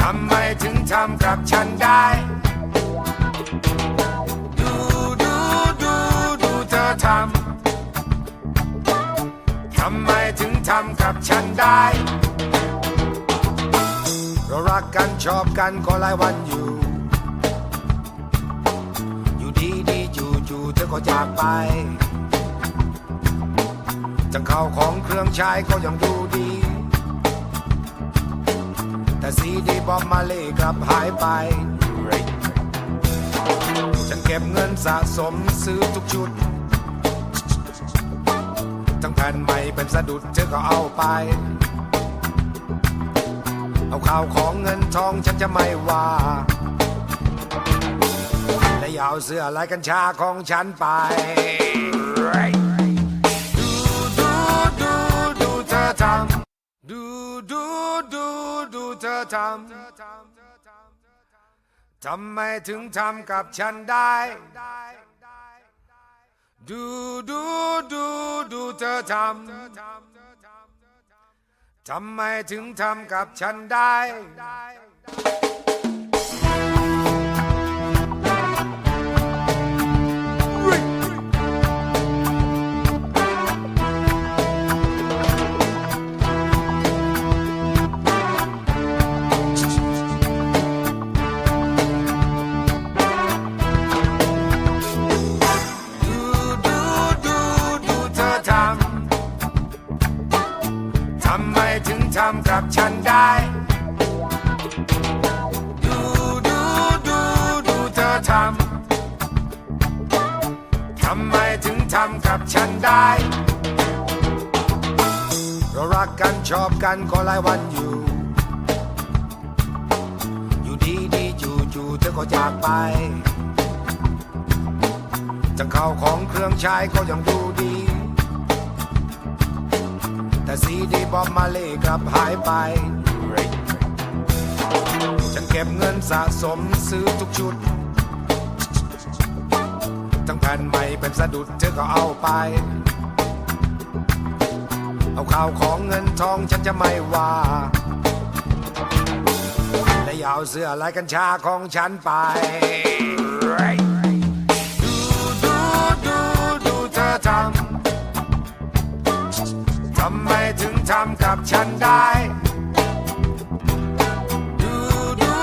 ทำไมถึงทำกับฉันได้ ดูดูดูดูเธอทำ ทำไมถึงทำกับฉันได้ เรารักกันชอบกันก็หลายวันอยู่ อยู่ดีดีจู่จู่เธอก็จากไปจังเข้าวของเครื่องใช้ก็ยังดูดี ซีดีบอมมาเล่กลับหายไปฉันเก็บเงินสะสมซื้อทุกชุด ทั้งแผ่นใหม่เป็นสะดุดเธอก็เอาไป เอาข่าวของเงินทองฉันจะไม่ว่า และอยาเอาเสื้อลายกัญชาของฉันไปดูดูดูดูเธอทำ ทำทำไมถึงทำกับฉันได้ ดูดูดูดูเธอทำทำไมถึงทำกับฉันได้ ทำกับฉันได้ ดูดูดูดูเธอทำ ทำไมถึงทำกับฉันได้ เรารักกันชอบกันก็หลายวันอยู่ อยู่ดีดีจู่จู่เธอก็จากไปจังเข้าของเครื่องใช้ก็ยังดูดี บอมมาเล่กลับหายไป ฉันเก็บเงินสะสมซื้อทุกชุด ทั้งแผ่นใหม่เป็นสะดุดเธอก็เอาไป เอาข่าวของเงินทองฉันจะไม่ว่าและอย่าเอาเสื้อลายกัญชาของฉันไปดูดูดูเธอทำำกับฉันได้ ดูดู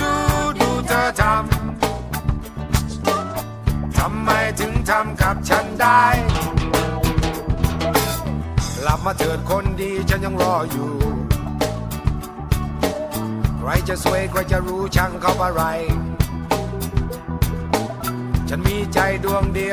ดูดูเธอทำ ทำไมถึงทำกับฉันได้ กลับมาเถิดคนดีฉันยังรออยู่ ใครจะสวยใครจะรู้ช่างเขาอะไร ฉันมีใจดวงเดียว